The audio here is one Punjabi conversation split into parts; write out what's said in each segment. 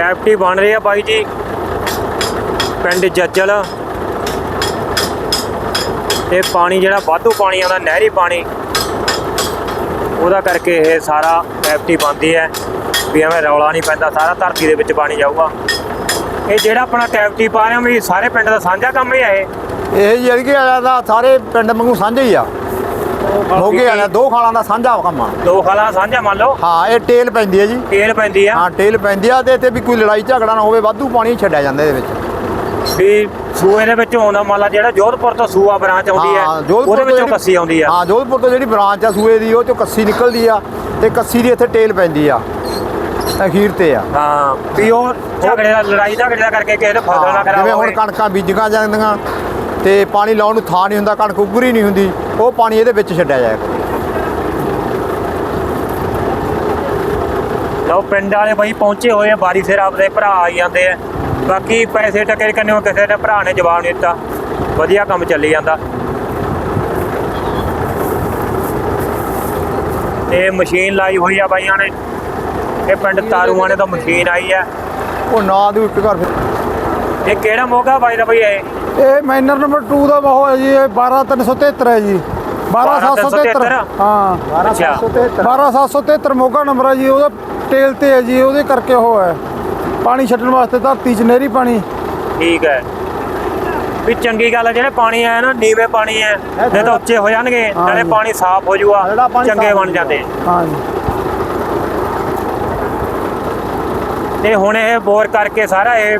ਕੈਪਟੀ ਬਣ ਰਹੀ ਆ ਬਾਈ ਜੀ। ਪਿੰਡ ਜੱਜਲ। ਇਹ ਪਾਣੀ ਜਿਹੜਾ ਵਾਧੂ ਪਾਣੀ ਆਉਂਦਾ ਨਹਿਰੀ ਪਾਣੀ। ਉਹਦਾ ਕਰਕੇ ਇਹ ਸਾਰਾ ਕੈਪਟੀ ਬਣਦੀ ਹੈ। ਵੀ ਐਵੇਂ ਰੌਲਾ ਨਹੀਂ ਪੈਂਦਾ, ਸਾਰਾ ਧਰਤੀ ਦੇ ਵਿੱਚ ਪਾਣੀ ਜਾਊਗਾ। ਇਹ ਜਿਹੜਾ ਆਪਣਾ ਕੈਪਟੀ ਪਾ ਰਿਹਾ ਵੀ ਸਾਰੇ ਪਿੰਡ ਦਾ ਸਾਂਝਾ ਕੰਮ ਹੀ ਹੈ ਇਹ। ਇਹ ਜਿਹੜੀ ਵਾਲਾ ਦਾ ਸਾਰੇ ਪਿੰਡ ਵਾਂਗੂ ਸਾਂਝੇ ਹੀ ਆ। ਮੋਗੇ ਵਾਲਾ ਦੋ ਖਾਲਾਂ ਦਾ ਸਾਂਝਾ ਕੰਮ ਆ। ਦੋ ਖਾਲਾ ਸਾਂਝਾ ਮੰਨ ਲਓ। ਹਾਂ ਇਹ ਟੇਲ ਪੈਂਦੀ ਹੈ ਜੀ। ਤੇਲ ਪੈਂਦੀ ਆ। ਹਾਂ ਟੇਲ ਪੈਂਦੀ ਆ ਤੇ ਇੱਥੇ ਵੀ ਕੋਈ ਲੜਾਈ ਝਗੜਾ ਨਾ ਹੋਵੇ ਵਾਧੂ ਪਾਣੀ ਛੱਡਿਆ ਜਾਂਦਾ ਇਹਦੇ ਵਿੱਚ। ਵੀ ਸੂਏ ਦੇ ਵਿੱਚ ਆਉਂਦਾ ਮੰਨ ਲਾ ਜਿਹੜਾ ਜੋਧਪੁਰ ਤੋਂ ਸੂਆ ਬ੍ਰਾਂਚ ਆਉਂਦੀ ਹੈ ਹਾਂ, ਜੋਧਪੁਰ ਉਹਦੇ ਤੋਂ ਵਿੱਚੋਂ ਜਿਹੜੀ- ਕੱਸੀ ਆਉਂਦੀ ਆ। ਹਾਂ ਜੋਧਪੁਰ ਤੋਂ ਜਿਹੜੀ ਬ੍ਰਾਂਚ ਆ ਸੂਏ ਦੀ ਉਹ ਚੋਂ ਕੱਸੀ ਨਿਕਲਦੀ ਆ ਤੇ ਕੱਸੀ ਦੀ ਇੱਥੇ ਟੇਲ ਪੈਂਦੀ ਆ। ਅਖੀਰ ਤੇ ਆ। ਹਾਂ ਵੀ ਉਹ ਝਗੜੇ ਦਾ ਲੜਾਈ ਝਗੜੇ ਦਾ ਕਰਕੇ ਕਿਸੇ ਨੇ ਫਸਲ ਨਾ ਖਰਾਬ ਜਿਵੇਂ ਹੁਣ ਕਣਕਾਂ ਬੀਜੀਆਂ ਜਾਂਦੀਆਂ ਤੇ ਪਾਣੀ ਲਾਉਣ ਨੂੰ ਥਾਂ ਨਹੀਂ ਹੁੰਦਾ ਕਣਕ ਉੱਗਰੀ ਨਹੀਂ ਹੁੰਦੀ ਉਹ ਪਾਣੀ ਇਹਦੇ ਵਿੱਚ ਛੱਡਿਆ ਕਰੇ ਲਓ ਪਿੰਡ ਵਾਲੇ ਬਾਈ ਪਹੁੰਚੇ ਹੋਏ ਆ ਬਾਰੀ ਸਿਰ ਆਪਦੇ ਭਰਾ ਆਈ ਜਾਂਦੇ ਆ। ਬਾਕੀ ਪੈਸੇ ਟਕੇ ਕੰਨਿਓ ਕਿਸੇ ਨੇ ਭਰਾ ਨੇ ਜਵਾਬ ਨਹੀਂ ਦਿੱਤਾ। ਵਧੀਆ ਕੰਮ ਚੱਲੀ ਜਾਂਦਾ। ਤੇ ਮਸ਼ੀਨ ਲਾਈ ਹੋਈ ਆ ਬਾਈਆਂ ਨੇ। ਇਹ ਪਿੰਡ ਤਾਰੂਆਂ ਨੇ ਤਾਂ ਮਸ਼ੀਨ ਆਈ ਆ। ਉਹ ਨਾ ਦੀ ਇੱਕ ਘਰ ਫਿਰ। ਇਹ ਕਿਹੜਾ ਮੋਗਾ ਬਾਈ ਦਾ ਬਈ ਇਹ? ਇਹ ਮਾਈਨਰ ਨੰਬਰ 2 ਦਾ ਉਹ ਹੈ ਜੀ ਇਹ 12373 ਹੈ ਜੀ। 12773 ਹਾਂ। ਅੱਛਾ 12773 ਮੋਗਾ ਨੰਬਰ ਹੈ ਜੀ ਉਹਦਾ ਟੇਲ ਤੇ ਹੈ ਜੀ ਉਹਦੇ ਕਰਕੇ ਉਹ ਹੈ। ਪਾਣੀ ਛੱਡਣ ਵਾਸਤੇ ਧਰਤੀ 'ਚ ਨਹਿਰੀ ਪਾਣੀ। ਠੀਕ ਹੈ। ਵੀ ਚੰਗੀ ਗੱਲ ਹੈ ਜਿਹੜੇ ਪਾਣੀ ਆਇਆ ਨਾ ਨੀਵੇਂ ਪਾਣੀ ਹੈ ਨਹੀਂ ਤਾਂ ਉੱਚੇ ਹੋ ਜਾਣਗੇ ਨਾਲੇ। ਪਾਣੀ ਸਾਫ਼ ਹੋ ਪਾਣੀ ਚੰਗੇ ਬਣ ਜਾਂਦੇ। ਹਾਂ ਜੀ। ਤੇ ਹੁਣ ਇਹ ਬੋਰ ਕਰਕੇ ਸਾਰਾ ਇਹ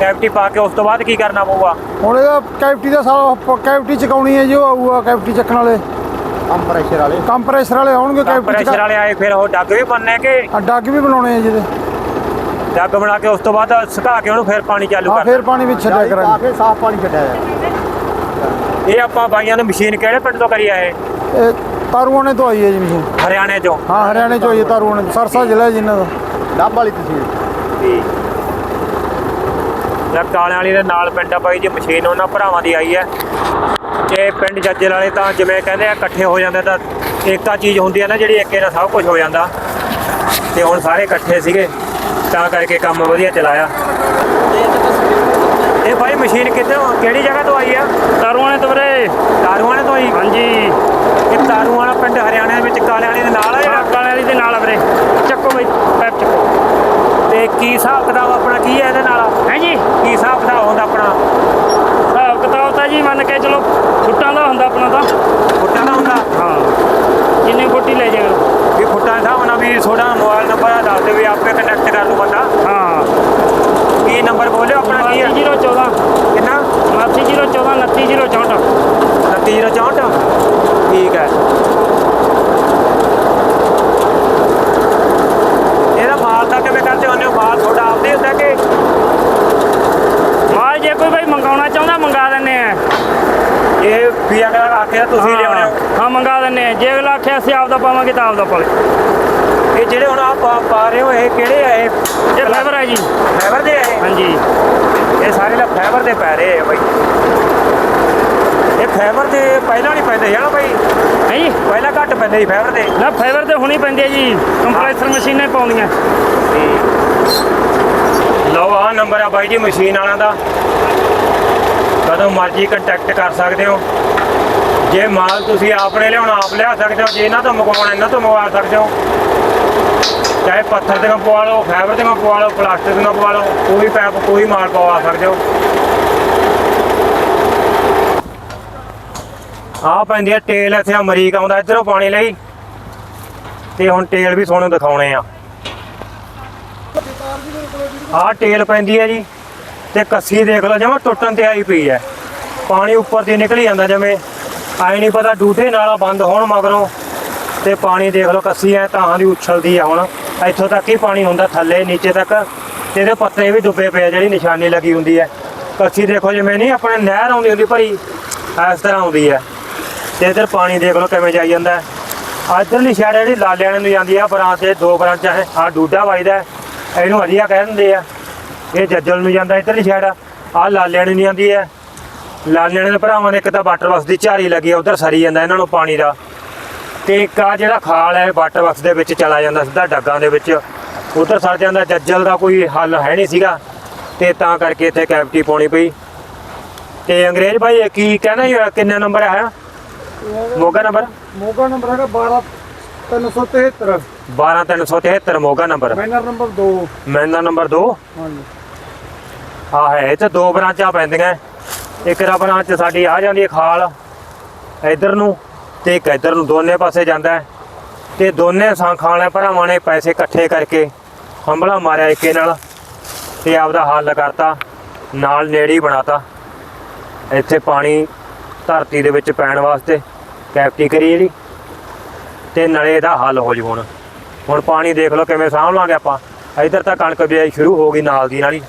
ਕੈਵਿਟੀ ਪਾ ਕੇ ਉਸ ਤੋਂ ਬਾਅਦ ਕੀ ਕਰਨਾ ਪਊਗਾ? ਹੁਣ ਇਹਦਾ ਕੈਵਿਟੀ ਦਾ ਸਾਰਾ ਕੈਵਿਟੀ ਚਕਾਉਣੀ ਹੈ ਜੀ ਉਹ ਆਊਗਾ ਕੈਵਿਟੀ ਚੱਕਣ ਵਾਲੇ। ਕੰਪਰੈਸ਼ਰ ਵਾਲੇ। ਕੰਪਰੈਸ਼ਰ ਵਾਲੇ ਆਉਣਗੇ ਕੈਵਿਟੀ ਪ੍ਰੈਸ਼ਰ ਚਕਾ ਵਾਲੇ ਆਏ ਫਿਰ ਉਹ ਡੱਗ ਵੀ ਬੰਨੇ ਕਿ? ਡੱਗ ਵੀ ਬਣਾਉਣੇ ਆ ਜਿਹਦੇ ਡੱਗ ਬਣਾ ਕੇ ਉਸ ਤੋਂ ਬਾਅਦ ਸੁਕਾ ਕੇ ਉਹਨੂੰ ਫਿਰ ਪਾਣੀ ਚਾਲੂ ਕਰ ਫੇਰ ਪਾਣੀ ਵਿੱਚ ਛੱਡਿਆ ਕਰਾਂਗੇ। ਕਾਫੀ ਸਾਫ਼ ਪਾਣੀ ਛੱਡਿਆ ਇਹ ਆਪਾਂ ਬਾਈਆਂ ਨੇ ਮਸ਼ੀਨ ਕਿਹੜੇ ਪਿੰਡ ਤੋਂ ਕਰੀ ਆ ਇਹ ਇਹ ਤਾਰੂਆਂ ਨੇ ਤੋਂ ਆਈ ਹੈ ਜੀ ਮਸ਼ੀਨ। ਹਰਿਆਣੇ ਚੋਂ। ਹਾਂ ਹਰਿਆਣੇ ਚੋਂ ਆਈ ਹੈ ਤਾਰੂਆਂ ਨੇ ਸਰਸਾ ਜ਼ਿਲ੍ਹਾ ਹੈ ਜੀ ਇਹਨਾਂ ਦਾ। ਡੱਬ ਵਾਲੀ ਤਸਵੀਰ। ਜਾਂ ਕਾਲਿਆਂ ਵਾਲੀ ਦੇ ਨਾਲ ਪਿੰਡ ਆ ਬਾਈ ਜੀ ਮਸ਼ੀਨ ਉਹਨਾਂ ਭਰਾਵਾਂ ਦੀ ਆਈ ਹੈ। ਤੇ ਪਿੰਡ ਜੱਜਲ ਵਾਲੇ ਤਾਂ ਜਿਵੇਂ ਕਹਿੰਦੇ ਆ ਇਕੱਠੇ ਹੋ ਜਾਂਦੇ ਤਾਂ ਏਕਾ ਚੀਜ਼ ਹੁੰਦੀ ਹੈ ਨਾ ਜਿਹੜੀ ਏਕੇ ਨਾਲ ਸਭ ਕੁਝ ਹੋ ਜਾਂਦਾ। ਤੇ ਹੁਣ ਸਾਰੇ ਇਕੱਠੇ ਸੀਗੇ ਤਾਂ ਕਰਕੇ ਕੰਮ ਵਧੀਆ ਚਲਾਇਆ। ਇਹ ਬਾਈ ਮਸ਼ੀਨ ਕਿੱਥੋਂ ਕਿਹੜੀ ਜਗ੍ਹਾ ਤੋਂ ਆਈ ਆ? ਤਾਰੂਆਂ ਤੋਂ ਵੀਰੇ। ਤਾਰੂਆਣੇ ਤੋਂ ਆਈ? ਹਾਂਜੀ। ਇਹ ਤਾਰੂਆਣਾ ਪਿੰਡ ਹਰਿਆਣੇ ਦੇ ਵਿੱਚ ਕਾਲਿਆਂ ਵਾਲੀ ਦੇ ਨਾਲ ਆ ਜਿਹੜਾ? ਕਾਲੇ ਵਾਲੀ ਦੇ ਨਾਲ ਆ ਵੀਰੇ। ਚੱਕੋ ਬਈ ਪੈਪ ਚੱਕੋ। ਕੀ ਹਿਸਾਬ ਕਿਤਾਬ ਆਪਣਾ ਕੀ ਹੈ ਇਹਦੇ ਨਾਲ? ਹੈ ਜੀ? ਕੀ ਹਿਸਾਬ ਕਿਤਾਬ ਹੁੰਦਾ ਆਪਣਾ? ਹਿਸਾਬ ਕਿਤਾਬ ਤਾਂ ਜੀ ਮੰਨ ਕੇ ਚਲੋ ਫੁੱਟਾਂ ਦਾ ਹੁੰਦਾ ਆਪਣਾ ਤਾਂ। ਫੁੱਟਾਂ ਦਾ ਹੁੰਦਾ ਹਾਂ ਜਿੰਨੇ ਫੁੱਟ ਹੀ ਲੈ ਜਾਏਗਾ ਵੀ ਫੁੱਟਾਂ ਦਾ ਹਿਸਾਬ ਨਾਲ ਵੀ ਤੁਹਾਡਾ ਮੋਬਾਈਲ ਨੰਬਰ ਦੱਸ ਦਿਓ ਵੀ ਆਪੇ ਕਨੈਕਟ ਕਰ ਲੂ ਬੰਦਾ ਹਾਂ ਕੀ ਨੰਬਰ ਬੋਲਿਓ ਆਪਣਾ ਕੀ ਹੈ 8014 ਕਿੰਨਾ 8014 29064 29064 ਠੀਕ ਹੈ ਇਹਦਾ ਮਾਲ ਦਾ ਕਿਵੇਂ ਕਰਦੇ ਹੁੰਦੇ ਹੋ ਮਾਲ ਤੁਹਾਡਾ ਆਪਦੇ ਹੁੰਦਾ ਕਿ ਮਾਲ ਜੇ ਕੋਈ ਬਈ ਮੰਗਾਉਣਾ ਚਾਹੁੰਦਾ ਮੰਗਾ ਦਿੰਨੇ ਆ ਇਹ ਵੀ ਅਗਰ ਆਖਿਆ ਤੁਸੀਂ ਲਿਆਉਣੇ ਹੋ। ਹਾਂ ਮੰਗਾ ਦਿੰਨੇ ਆ। ਜੇ ਅਗਲਾ ਆਖਿਆ ਅਸੀਂ ਆਪ ਦਾ ਪਾਵਾਂਗੇ ਤਾਂ ਆਪ ਦਾ ਪਾਲੇ ਇਹ ਜਿਹੜੇ ਹੁਣ ਆਪ ਪਾ- ਰਹੇ ਹੋ ਇਹ ਕਿਹੜੇ ਆ ਇਹ? ਇਹ ਫਾਈਬਰ ਹੈ ਜੀ। ਫਾਈਬਰ ਦੇ ਆ ਇਹ? ਹਾਂਜੀ। ਇਹ ਸਾਰੇ ਲਾ ਫਾਈਬਰ ਦੇ ਪੈ ਰਹੇ ਆ ਬਾਈ। ਇਹ ਫਾਈਬਰ ਦੇ ਪਹਿਲਾਂ ਨਹੀਂ ਪੈਂਦੇ ਹੈ ਨਾ ਬਾਈ? ਹੈ ਜੀ? ਪਹਿਲਾਂ ਘੱਟ ਪੈਂਦੇ ਸੀ ਫਾਈਬਰ ਦੇ। ਨਾ ਫਾਈਬਰ ਤੇ ਹੁਣੀ ਪੈਂਦੀ ਹੈ ਜੀ। ਕੰਪਰੈਸਰ ਮਸ਼ੀਨਾਂ ਪਾਉਂਦੀਆਂ। ਲਓ ਆਹ ਨੰਬਰ ਆ ਬਾਈ ਜੀ ਮਸ਼ੀਨ ਵਾਲਿਆਂ ਦਾ। ਕਦੋਂ ਮਰਜ਼ੀ ਕੰਟੈਕਟ ਕਰ ਸਕਦੇ ਹੋ। ਜੇ ਮਾਲ ਤੁਸੀਂ ਆਪਣੇ ਲਿਆਉਣਾ, ਆਪ ਲਿਆ ਸਕਦੇ ਹੋ। ਜੇ ਇਹਨਾਂ ਤੋਂ ਮੰਗਵਾਉਣਾ, ਇਹਨਾਂ ਤੋਂ ਮੰਗਵਾ ਸਕਦੇ ਹੋ। ਚਾਹੇ ਪੱਥਰ ਦੇ ਪਵਾ ਲਓ ਫਾਈਬਰ ਦੇ ਪਵਾ ਲਓ, ਪਲਾਸਟਿਕ ਦੇ ਪਵਾ ਲਓ, ਕੋਈ ਪੈਪ ਕੋਈ ਮਾਲ ਪਵਾ ਸਕਦੇ ਹੋ। ਆਹ ਪੈਂਦੀ ਆ ਟੇਲ ਇੱਥੇ ਅਮਰੀਕ ਆਉਂਦਾ, ਇੱਧਰੋਂ ਪਾਣੀ ਲਈ। ਤੇ ਹੁਣ ਟੇਲ ਵੀ ਤੁਹਾਨੂੰ ਦਿਖਾਉਣੇ ਆ। ਆਹ ਟੇਲ ਪੈਂਦੀ ਹੈ ਜੀ, ਤੇ ਕੱਸੀ ਦੇਖ ਲਓ, ਜਮਾ ਟੁੱਟਣ ਤੇ ਆਈ ਪਈ ਹੈ ਪਾਣੀ ਉੱਪਰ ਦੀ ਨਿਕਲੀ ਜਾਂਦਾ ਜਿਵੇਂ, ਆਏ ਨਹੀਂ ਪਤਾ ਡੂਢੇ ਨਾਲਾ ਬੰਦ ਹੋਣ ਮਗਰੋਂ, ਤੇ ਪਾਣੀ ਦੇਖ ਲਓ ਕੱਸੀ ਐ, ਤਾਂ ਦੀ ਉਛਲਦੀ ਆ ਹੁਣ। ਇੱਥੋਂ ਤੱਕ ਹੀ ਪਾਣੀ ਹੁੰਦਾ, ਥੱਲੇ, ਨੀਚੇ ਤੱਕ। ਤੇ ਇਹਦੇ ਪੱਤੇ ਵੀ ਡੁੱਬੇ ਪਏ ਜਿਹੜੀ ਨਿਸ਼ਾਨੀ ਲੱਗੀ ਹੁੰਦੀ ਹੈ ਕੱਸੀ ਦੇਖੋ ਜਿਵੇਂ ਨਹੀਂ ਆਪਣੇ ਨਹਿਰ ਆਉਂਦੀ ਹੁੰਦੀ, ਭਰੀ ਇਸ ਤਰ੍ਹਾਂ ਆਉਂਦੀ ਹੈ ਤੇ ਇਧਰ ਪਾਣੀ ਦੇਖ ਲਓ ਕਿਵੇਂ ਜਾਈ ਜਾਂਦਾ ਹੈ ਇੱਧਰਲੀ ਸਾਈਡ ਜਿਹੜੀ ਲਾਲਿਆਣੇ ਨੂੰ ਜਾਂਦੀ ਆ ਬ੍ਰਾਂਚ ਦੇ ਦੋ ਬਰਾਂਚਾਂ ਹੈ ਆ ਡੂਡਾ ਵੱਜਦਾ ਇਹਨੂੰ ਹਰੀਆ ਕਹਿ ਦਿੰਦੇ ਆ। ਇਹ ਜੱਜਲ ਨੂੰ ਜਾਂਦਾ ਇੱਧਰਲੀ ਸ਼ਹਿਰ ਆ। ਲਾਲਿਆਣੇ ਨੂੰ ਜਾਂਦੀ ਹੈ ਲਾਲਿਆਣੇ ਦੇ ਭਰਾਵਾਂ ਦੇ ਇੱਕ ਤਾਂ ਵਾਟਰ ਬਕਸ ਦੀ ਝਾਰੀ ਲੱਗੀ ਆ ਉਧਰ ਸਰੀ ਜਾਂਦਾ ਇਹਨਾਂ ਨੂੰ ਪਾਣੀ ਦਾ। ਤੇ ਇੱਕ ਆ ਜਿਹੜਾ ਖਾਲ ਹੈ ਵਾਟਰ ਬਕਸ ਦੇ ਵਿੱਚ ਚਲਾ ਜਾਂਦਾ ਸਿੱਧਾ ਡੱਗਾਂ ਦੇ ਵਿੱਚ। ਉਧਰ ਸੜ ਜਾਂਦਾ ਜੱਜਲ ਦਾ ਕੋਈ ਹੱਲ ਹੈ ਨਹੀਂ ਸੀਗਾ। ਤੇ ਤਾਂ ਕਰਕੇ ਇੱਥੇ ਕੈਵਿਟੀ ਪਾਉਣੀ ਪਈ। ਤੇ ਅੰਗਰੇਜ਼ ਭਾਈ ਕੀ ਕਹਿਣਾ ਜੀ ਕਿੰਨਾ ਨੰਬਰ ਹੈ ਮੋਗਾ ਨੰਬਰ ਮੋਗਾ ਨੰਬਰ ਹੈਗਾ 12 373 12373 ਮੋਗਾ ਨੰਬਰ ਮਾਈਨਰ ਨੰਬਰ 2 ਮੈਨਾ ਨੰਬਰ 2 ਹਾਂਜੀ। ਆ ਹੈ ਇਹ 'ਚ ਦੋ ਬ੍ਰਾਂਚਾਂ ਪੈਂਦੀਆਂ। ਇੱਕ ਦਾ 'ਚ ਸਾਡੀ ਆ ਜਾਂਦੀ ਹੈ ਖਾਲ, ਇਧਰ ਨੂੰ ਤੇ ਇੱਕ ਇਧਰ ਨੂੰ, ਦੋਨੇ ਪਾਸੇ ਜਾਂਦਾ ਹੈ। ਤੇ ਦੋਨੇ ਸਾਂਖਾਂ ਭਰਾਵਾਂ ਨੇ ਪੈਸੇ ਇਕੱਠੇ ਕਰਕੇ ਹੰਬਲਾ ਮਾਰਿਆ ਇੱਕੇ ਨਾਲ ਤੇ ਆਪਦਾ ਹੱਲ ਕਰਤਾ, ਨਾਲ ਨੇੜੀ ਹੀ ਬਣਾਤਾ। ਇੱਥੇ ਪਾਣੀ ਧਰਤੀ ਦੇ ਵਿੱਚ ਪੈਣ ਵਾਸਤੇ ਕੈਪਟੀ ਕਰੀ ਜਿਹੜੀ ਤੇ ਨਲੇ ਇਹਦਾ ਹੱਲ ਹੋ ਜੂ ਹੁਣ। ਹੁਣ ਪਾਣੀ ਦੇਖ ਲਓ ਕਿਵੇਂ ਸਾਂਭ ਲਾਂਗੇ ਆਪਾਂ। ਇਧਰ ਤਾਂ ਕਣਕ ਬਿਜਾਈ ਸ਼ੁਰੂ ਹੋ ਗਈ ਨਾਲ ਦੀ ਨਾਲ ਹੀ।